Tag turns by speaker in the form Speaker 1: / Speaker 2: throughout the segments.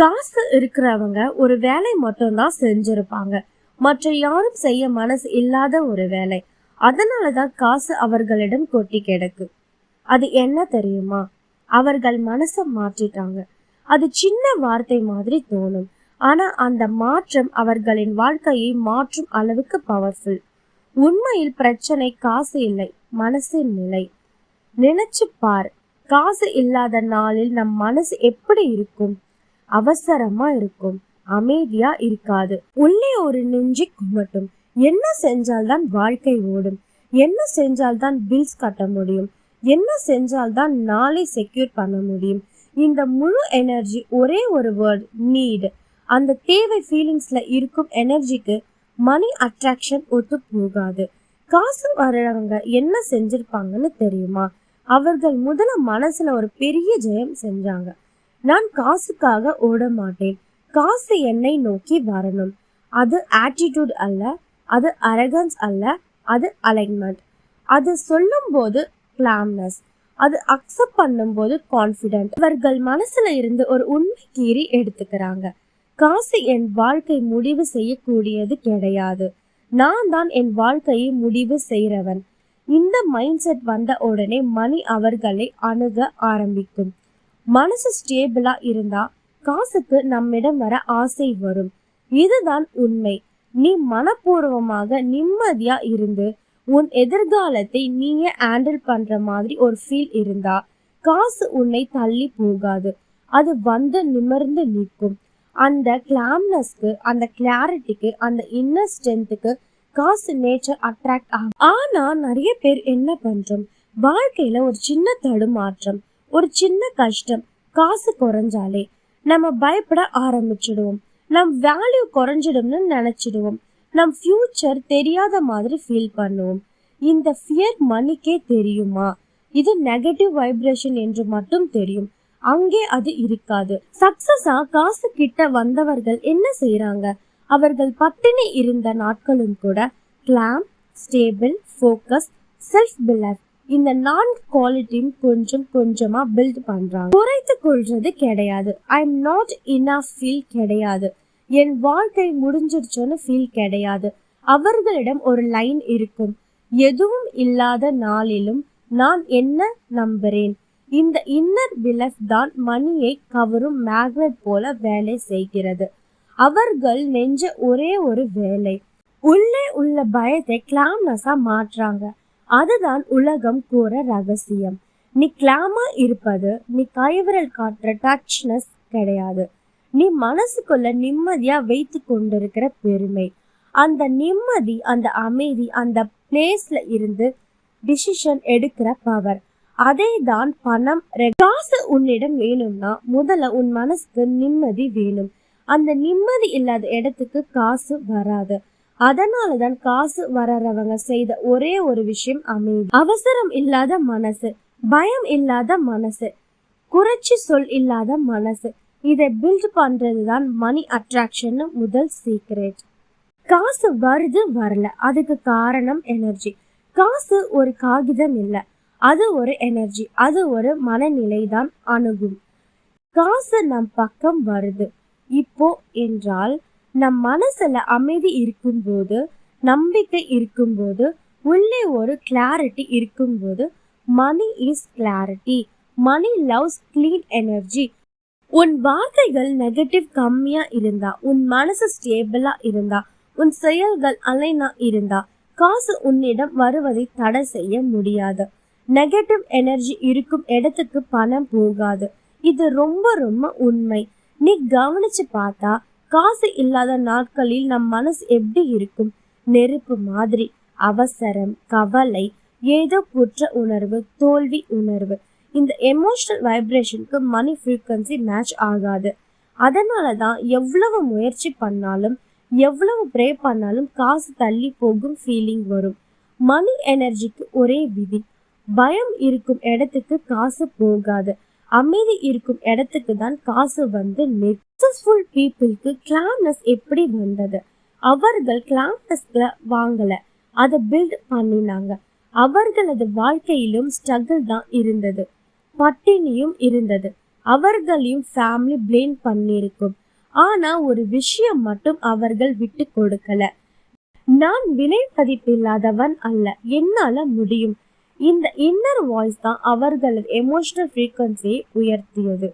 Speaker 1: காசு இருக்கிறவங்க ஒரு வேலை மட்டும்தான் செஞ்சிருப்பாங்க. மற்ற யாரும் செய்ய மனசு இல்லாத ஒரு வேலை. அதனாலதான் காசு அவர்களிடம் கொட்டி கிடக்கு. அது என்ன தெரியுமா? அவர்கள் மனசை மாற்றிட்டாங்க. அது சின்ன வார்த்தை மாதிரி தோணும். ஆனா அந்த மாற்றம் அவர்களின் வாழ்க்கையை மாற்றும் அளவுக்கு பவர்ஃபுல் உண்மையில் பிரச்சனை காசு இல்லை மனசின் நிலை. நினைச்சு பார் காசு இல்லாத நாளில் நம் மனசு எப்படி இருக்கும்? அவசரமா இருக்கும். அமைதியா இருக்காது. உள்ளே ஒரு நெஞ்சு குமட்டும். என்ன செஞ்சால்தான் வாழ்க்கை ஓடும்? என்ன செஞ்சால்தான் பில்ஸ் கட்ட முடியும்? என்ன செஞ்சால்தான் நாளை செக்யூர் பண்ண முடியும்? இந்த முழு எனர்ஜி ஒரே ஒரு வேர்ட் நீடு அந்த தேவை ஃபீலிங்ஸ்ல இருக்கும் எனர்ஜிக்கு மணி அட்ராக்ஷன் ஒத்து போகாது. காசு வர்றவங்க என்ன செஞ்சிருப்பாங்கன்னு தெரியுமா? அவர்கள் முதல்ல மனசுல ஒரு பெரிய ஜெயம் செஞ்சாங்க. நான் காசுக்காக ஓட மாட்டேன் காசு என்னை நோக்கி வரணும். அது ஆட்டிடியூட் அல்ல அது அரகன்ஸ் அல்ல அது அலைன்மெண்ட் அது சொல்லும் போது கிளாம்னஸ் அது அக்செப்ட் பண்ணும்போது கான்ஃபிடென்ட் இவர்கள் மனசுல இருந்து ஒரு உண்மை கீறி எடுத்துக்கிறாங்க. காசு என் வாழ்க்கை முடிவு செய்யக்கூடியது கிடையாது. நான் தான் என் வாழ்க்கையை முடிவு செய்கிறவன் இந்த மைண்ட் செட் வந்த உடனே மணி அவர்களை அணுக ஆரம்பிக்கும். மனசு ஸ்டேபிளா இருந்தா காசுக்கு நம்மிடம் வர ஆசை வரும். இதுதான் உண்மை. நீ மனப்பூர்வமாக நிம்மதியா இருந்து உன் எதிர்காலத்தை நீயே ஹேண்டில் பண்ற மாதிரி ஒரு ஃபீல் இருந்தா காசு உன்னை தள்ளி போகாது. அது வந்து நிமிர்ந்து நிற்கும். அந்த கிளாம்னஸ்க்கு அந்த கிளாரிட்டிக்கு அந்த இன்னர் ஸ்ட்ரென்த்துக்கு காசு நேச்சர் அட்ராக்ட் ஆகும். ஆனா நிறைய பேர் என்ன பண்றோம்? வாழ்க்கையில ஒரு சின்ன தடுமாற்றம் ஒரு சின்ன கஷ்டம். காசு குறைஞ்சாலே நம்ம பயப்பட ஆரம்பிச்சிடுவோம். நம் வேல்யூ குறைஞ்சிடும்னு நினைச்சிடுவோம். நம் ஃபியூச்சர் தெரியாத மாதிரி ஃபீல் பண்ணுவோம். இந்த ஃபியர் மணிக்கே தெரியுமா? இது நெகட்டிவ் வைப்ரேஷன் என்று மட்டும் தெரியும். அங்கே அது இருக்காது. சக்சஸா காசு கிட்ட வந்தவர்கள் என்ன செய்யறாங்க அவர்கள் பட்டினி இருந்த நாட்களும் கூட calm stable focus self belief இந்த நான்கு குவாலிட்டியும் கொஞ்சம் கொஞ்சமா பில்ட் பண்றாங்க. குறைத்து கொள்றது கிடையாது. I am not enough feel கிடையாது. என் வாழ்க்கை முடிஞ்சிருச்சோன்னு ஃபீல் கிடையாது. அவர்களிடம் ஒரு லைன் இருக்கும். எதுவும் இல்லாத நாளிலும் நான் என்ன நம்புறேன்? இந்த இன்னர் பிலஃப் தான் மணியை கவரும் மேக்னெட் போல வேலை செய்கிறது. அவர்கள் நெஞ்ச ஒரே ஒரு வேலை. உள்ளே உள்ள பயத்தை கிளாம்னஸா மாற்றாங்க அதுதான் உலகம் கூற ரகசியம். நீ கிளாமா இருப்பது நீ கைவிரல் காட்டுற டச்னஸ் கிடையாது. நீ மனசுக்குள்ள நிம்மதியா வைத்து கொண்டிருக்கிற பெருமை. அந்த நிம்மதி அந்த அமைதி அந்த பிளேஸ்ல இருந்து டிசிஷன் எடுக்கிற பவர் அதே தான் பணம் ரெ- காசு உன்னிடம் வேணும்னா முதல்ல உன் மனசுக்கு நிம்மதி வேணும். அந்த நிம்மதி இல்லாத இடத்துக்கு காசு வராது. அதனால தான் காசு வர்றவங்க செய்த ஒரே ஒரு விஷயம் அமைதி. அவசரம் இல்லாத மனசு பயம் இல்லாத மனசு குறைச்சி சொல் இல்லாத மனசு. இதை பில்ட் பண்றது தான் மணி அட்ராக்ஷன் முதல் சீக்ரெட் காசு வருது வரல. அதுக்கு காரணம் எனர்ஜி காசு ஒரு காகிதம் இல்லை. அது ஒரு எனர்ஜி அது ஒரு மனநிலை தான் அணுகும். காசு நம் பக்கம் வருது. இப்போ என்றால் நம் மனசுல அமைதி இருக்கும்போது நம்பிக்கை இருக்கும்போது உள்ளே ஒரு கிளாரிட்டி இருக்கும்போது money is clarity money loves clean energy உன் வார்த்தைகள் நெகட்டிவ் கம்மியா இருந்தா உன் மனசு ஸ்டேபிளா இருந்தா உன் செயல்கள் அலைனா இருந்தா காசு உன்னிடம் வருவதை தடை செய்ய முடியாது. நெகட்டிவ் எனர்ஜி இருக்கும் இடத்துக்கு பணம் போகாது. இது ரொம்ப ரொம்ப உண்மை. நீ கவனிச்சு பார்த்தா காசு இல்லாத நாட்களில் நம் மனசு எப்படி இருக்கும்? நெருப்பு மாதிரி அவசரம் கவலை ஏதோ குற்ற உணர்வு தோல்வி உணர்வு. இந்த எமோஷனல் வைப்ரேஷனுக்கு மணி ஃப்ரீக்வன்சி மேட்ச் ஆகாது. அதனால தான் எவ்வளவு முயற்சி பண்ணாலும் எவ்வளவு ப்ரே பண்ணாலும் காசு தள்ளி போகும் ஃபீலிங் வரும். மணி எனர்ஜிக்கு ஒரே விதி பயம் இருக்கும் இடத்துக்கு காசு போகாது. அமைதி இருக்கும் இடத்துக்கு தான் காசு வந்து சக்சஸ்ஃபுல் பீப்புளுக்கு கிளாம்னஸ் எப்படி வந்தது? அவர்கள் கிளாம்னஸ்ல வாங்கல. அதை பில்ட் பண்ணினாங்க. அவர்களது வாழ்க்கையிலும் ஸ்ட்ரகிள் தான் இருந்தது. பட்டினியும் இருந்தது. அவர்களையும் ஃபேமிலி பிளேம் பண்ணியிருக்கும். ஆனா ஒரு விஷயம் மட்டும் அவர்கள் விட்டு கொடுக்கல. நான் விலை பதிப்பில்லாதவன் அல்ல. என்னால முடியும். இந்த இன்னர் வாய்ஸ் தான் அவர்களது எமோஷனல் ஃப்ரீக்வன்சியை உயர்த்தியது.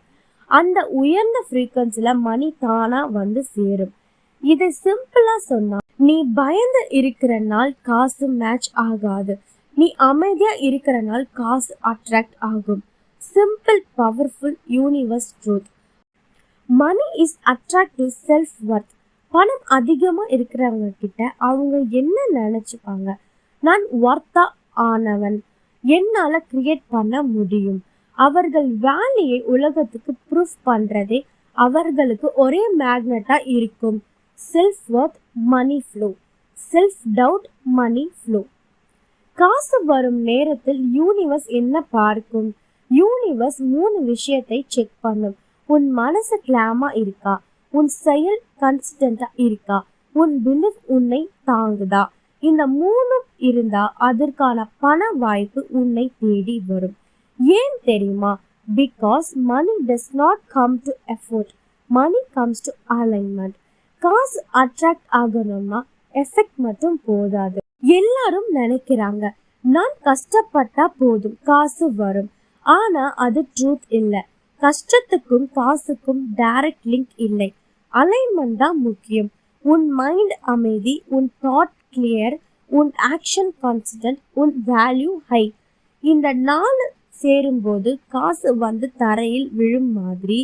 Speaker 1: அந்த உயர்ந்த ஃப்ரீக்வன்சில மணி தானா வந்து சேரும். இதை சிம்பிளா சொன்னா நீ பயந்து இருக்கிற நாள் காசு மேட்ச் ஆகாது. நீ அமைதியா இருக்கிற நாள் காசு அட்ராக்ட் ஆகும். Simple powerful universe truth money is attract to self worth பணம் அதிகமாக இருக்கிறவங்க கிட்ட அவங்க என்ன நினைச்சுப்பாங்க? நான் ஒர்த்தா ஆனவன். என்னால கிரியேட் பண்ண முடியும். அவர்கள் வேலையை உலகத்துக்கு ப்ரூஃப் பண்றதே அவர்களுக்கு ஒரே மேக்னட்டா இருக்கும். Self worth money flow self doubt money flow காசு வரும் நேரத்தில் யூனிவர்ஸ் என்ன பார்க்கும்? யூனிவர்ஸ் மூணு விஷயத்தை செக் பண்ணும். உன் மனசு கிளாமா இருக்கா? உன் செயல் கன்சிஸ்டண்டா இருக்கா? உன் பிலீஃப் உன்னை தாங்குதா? இந்த மூணும் இருந்தா அதற்கான பண வாய்ப்பு உன்னை தேடி வரும். ஏன் தெரியுமா? Because money does not come to effort money comes to alignment காசு அட்ராக்ட் ஆகணும்னா எஃபெக்ட் மட்டும் போதாது. எல்லாரும் நினைக்கிறாங்க நான் கஷ்டப்பட்டா போதும் காசு வரும். ஆனா அது ட்ரூத் இல்லை. கஷ்டத்துக்கும் காசுக்கும் டைரக்ட் லிங்க் இல்லை. அலைன்மெண்ட் தான் முக்கியம். உன் மைண்ட் அமைதி உன் தாட் கிளியர் உன் ஆக்ஷன் கான்சிடென்ட் உன் வேல்யூ ஹை இந்த நாலு சேரும்போது காசு வந்து தரையில் விழும் மாதிரி.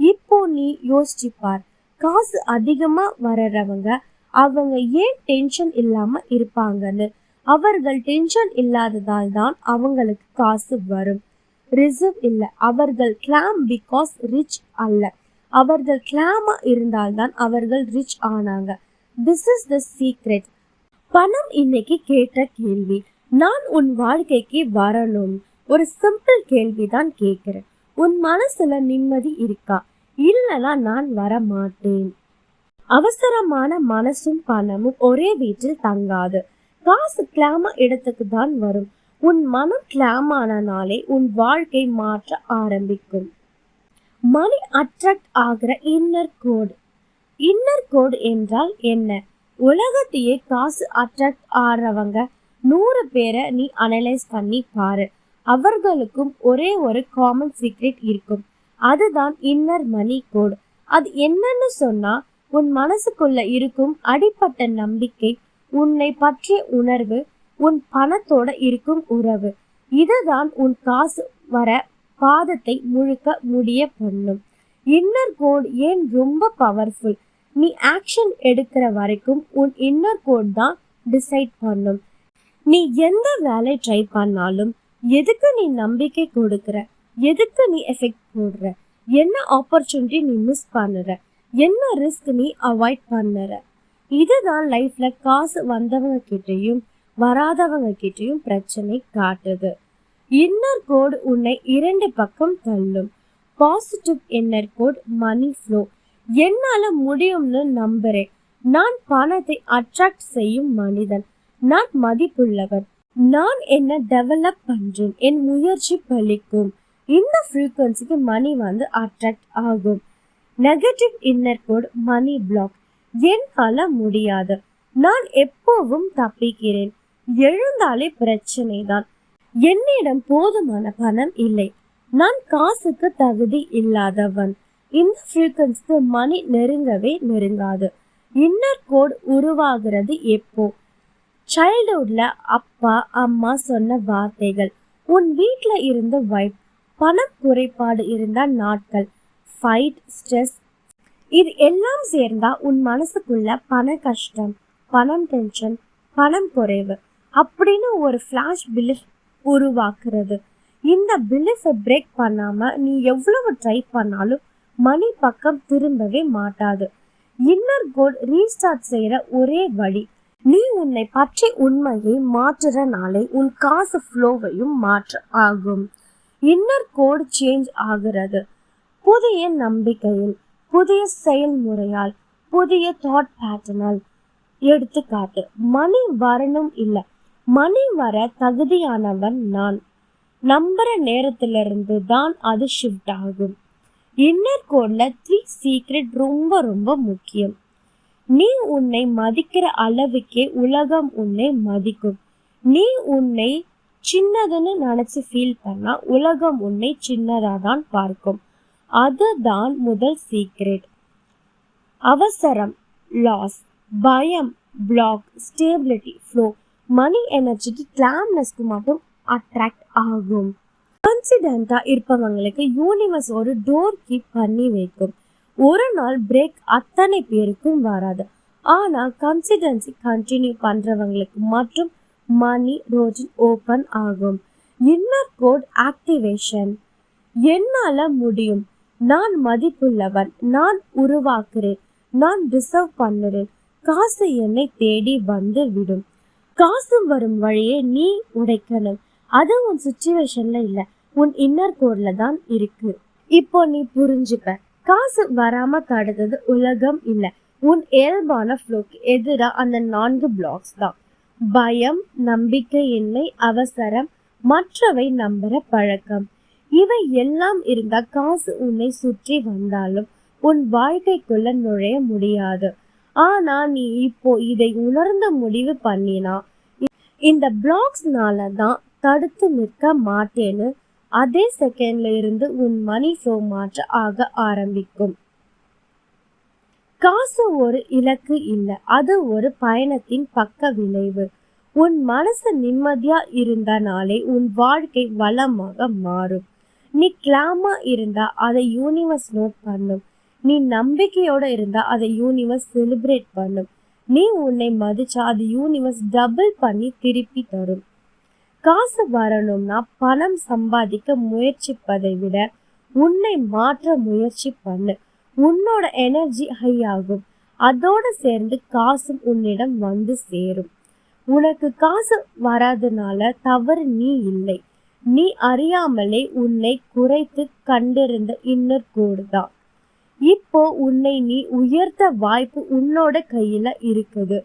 Speaker 1: இப்போ நீ யோசிச்சு பார் காசு அதிகமாக வர்றவங்க அவங்க ஏன் டென்ஷன் இல்லாமல் இருப்பாங்கன்னு? அவர்கள் டென்ஷன் இல்லாததால் தான் அவங்களுக்கு காசு வரும். ரிசர்வ் இல்லை அவர்கள் கிளாம் பிகாஸ் ரிச் அல்ல. அவர்கள் கிளாமா இருந்தால்தான் அவர்கள் ரிச் ஆனாங்க. திஸ் இஸ் த சீக்ரெட் பணம் இன்னைக்கு கேட்ட கேள்வி. நான் உன் வாழ்க்கைக்கு வரணும். ஒரு சிம்பிள் கேள்வி தான் கேட்கிறேன். உன் மனசுல நிம்மதி இருக்கா? இல்லனா நான் வர மாட்டேன் அவசரமான மனசும் பணமும் ஒரே வீட்டில் தங்காது. காசு கிளாம இடத்துக்கு தான் வரும். உன் மனம் கிளாமானாலே உன் வாழ்க்கை மாற்ற ஆரம்பிக்கும். மணி அட்ராக்ட் ஆகிற இன்னர் கோடு இன்னர் கோடு என்றால் என்ன? உலகத்தையே காசு அட்ராக்ட் ஆடுறவங்க நூறு பேரை நீ அனலைஸ் பண்ணி பாரு. அவர்களுக்கும் ஒரே ஒரு காமன் சீக்ரெட் இருக்கும். அதுதான் இன்னர் மணி கோட் அது என்னன்னு சொன்னா உன் மனசுக்குள்ள இருக்கும் அடிப்பட்ட நம்பிக்கை உன்னை பற்றிய உணர்வு உன் பணத்தோட இருக்கும் உறவு. இதுதான் உன் காசு வர பாதத்தை முழுக்க முடிய பண்ணும். இன்னர் கோட் ஏன் ரொம்ப பவர்ஃபுல் நீ ஆக்ஷன் எடுக்கிற வரைக்கும் உன் இன்னர் கோட் தான் டிசைட் பண்ணும். நீ எந்த வேலை ட்ரை பண்ணாலும் எதுக்கு நீ நம்பிக்கை கொடுக்குற? எதுக்கு நீ எஃபெக்ட் போடுற? என்ன ஆப்பர்ச்சுனிட்டி நீ மிஸ் பண்ணுற? என்ன ரிஸ்க் நீ அவாய்ட் பண்ணுற? இதுதான் லைஃப்ல காசு வந்தவங்க கிட்டேயும் வராதவங்க கிட்டேயும் பிரச்சனை காட்டுது. இன்னர் கோட் உன்னை இரண்டு பக்கம் தள்ளும். Positive inner code money flow என்னால முடியும்னு நம்புறேன். நான் பணத்தை அட்ராக்ட் செய்யும் மனிதன். நான் மதிப்புள்ளவன். நான் என்ன டெவலப் பண்றேன். என் முயற்சி பலிக்கும் இந்த ஃப்ரீக்வன்சிக்கு மணி வந்து அட்ராக்ட் ஆகும். Negative inner code money block என்னால முடியாது. நான் எப்போவும் தப்பிக்கிறேன். எழுந்தாலே பிரச்சனை தான் என்னிடம் போதுமான பணம் இல்லை. நான் காசுக்கு தகுதி இல்லாதவன். இந்த ஃப்ரீக்வன்சிக்கு மணி நெருங்கவே நெருங்காது. இன்னர் கோட் உருவாகிறது எப்போ? சைல்டுஹுட்ல அப்பா அம்மா சொன்ன வார்த்தைகள். உன் வீட்டில் இருந்த வைப் பணம் குறைபாடு இருந்த நாட்கள். ஃபைட் ஸ்ட்ரெஸ் இது எல்லாம் சேர்ந்தா உன் மனசுக்குள்ள பண கஷ்டம் பணம் டென்ஷன் பணம் குறைவு அப்படின்னு ஒரு ஃப்ளாஷ் பிலிஃப் உருவாக்குறது. இந்த பிலிஃபை பிரேக் பண்ணாமல் நீ எவ்வளவு ட்ரை பண்ணாலும் மணி பக்கம் திரும்பவே மாட்டாது. இன்னர் கோட் ரீஸ்டார்ட் செய்யற ஒரே வழி நீ உன்னை பற்றி உண்மையை மாற்றுறனாலே உன் காசு ஃப்ளோவையும் மாற்ற ஆகும். இன்னர் கோட் சேஞ்ச் ஆகிறது. புதிய நம்பிக்கையில் புதிய செயல்முறையால் புதிய தாட் பேட்டர்னால் எடுத்துக்காட்டு மணி வரணும் இல்லை மணி வர தகுதியானவன் நான். நம்புற நேரத்திலிருந்து தான் அது ஷிஃப்ட் ஆகும். இன்னர் கோடில் த்ரீ சீக்ரெட் ரொம்ப ரொம்ப முக்கியம். நீ உன்னை மதிக்கிற அளவுக்கே உலகம் உன்னை மதிக்கும். நீ உன்னை சின்னதுன்னு நினச்சி ஃபீல் பண்ணால் உலகம் உன்னை சின்னதாக தான் பார்க்கும். அதுதான் முதல் சீக்ரெட் அவசரம் லாஸ் பயம் பிளாக் ஸ்டேபிலிட்டி ஃப்ளோ மணி எனர்ஜிக்கு கிளாம்னஸ்க்கு மட்டும் அட்ராக்ட் ஆகும். கான்சிடென்ட்டா இருப்பவங்களுக்கு யூனிவர்ஸ் ஒரு டோர் கீப் பண்ணி வைக்கும். ஒரு நாள் பிரேக் அத்தனை பேருக்கும் வராது. ஆனால் கன்சிடென்சி கண்டினியூ பண்ணுறவங்களுக்கு மட்டும் மணி ரோஜன் ஓப்பன் ஆகும். இன்னர் கோட் ஆக்டிவேஷன் என்னால் முடியும்? நான் மதிப்புள்ளவன். நான் உருவாக்குறேன். நான் டிசர்வ் பண்ணுறேன். காசு என்னை தேடி வந்து விடும். காசு வரும் வழியை நீ உடைக்கணும். அது உன் சுச்சுவேஷனில் இல்லை. உன் இன்னர் கோட்ல தான் இருக்கு. இப்போ நீ புரிஞ்சுப்ப காசு வராம தடுத்தது உலகம் இல்ல. உன் இயல்பான ஃப்ளோக்கு எதிராக அந்த நான்கு பிளாக்ஸ் தான். பயம் நம்பிக்கையின்மை அவசரம் மற்றவை நம்புற பழக்கம். இவை எல்லாம் இருந்தா காசு உன்னை சுற்றி வந்தாலும் உன் வாழ்க்கைக்குள்ள நுழைய முடியாது. ஆனா நீ இப்போ இதை உணர்ந்த முடிவு பண்ணினா இந்த பிளாக்ஸ்னால தான் தடுத்து நிற்க மாட்டேன்னு அதே செகண்ட்ல இருந்து உன் மணி ஃப்ளோ மாற்ற ஆக ஆரம்பிக்கும். காசு ஒரு இலக்கு இல்லை அது ஒரு பயணத்தின் பக்க விளைவு. உன் மனசு நிம்மதியா இருந்தனாலே உன் வாழ்க்கை வளமாக மாறும். நீ கிளாமா இருந்தா அதை யூனிவர்ஸ் நோட் பண்ணும். நீ நம்பிக்கையோட இருந்தா அதை யூனிவர்ஸ் செலிப்ரேட் பண்ணும். நீ உன்னை மதிச்சா அது யூனிவர்ஸ் டபுள் பண்ணி திருப்பி தரும். காசு வரணும்னா பணம் சம்பாதிக்க முயற்சிப்பதை விட உன்னை மாற்ற முயற்சி பண்ணு. உன்னோட எனர்ஜி ஹை ஆகும். அதோடு சேர்ந்து காசும் உன்னிடம் வந்து சேரும். உனக்கு காசு வராதனால தவறு நீ இல்லை. நீ அறியாமலே உன்னை குறைத்து கண்டிருந்த இன்னர் கூடுதான் இப்போ உன்னை நீ உயர்த்த வாய்ப்பு உன்னோட கையில இருக்குது.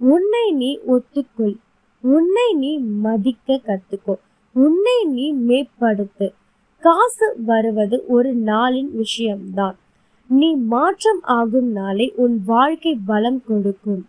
Speaker 1: உன்னை நீ ஒத்துக்கொள். உன்னை நீ மதிக்க கத்துக்கோ. உன்னை நீ மேம்படுத்து. காசு வருவது ஒரு நாளின் விஷயம்தான். நீ மாற்றம் ஆகும் நாளை உன் வாழ்க்கை பலம் கொடுக்கும்.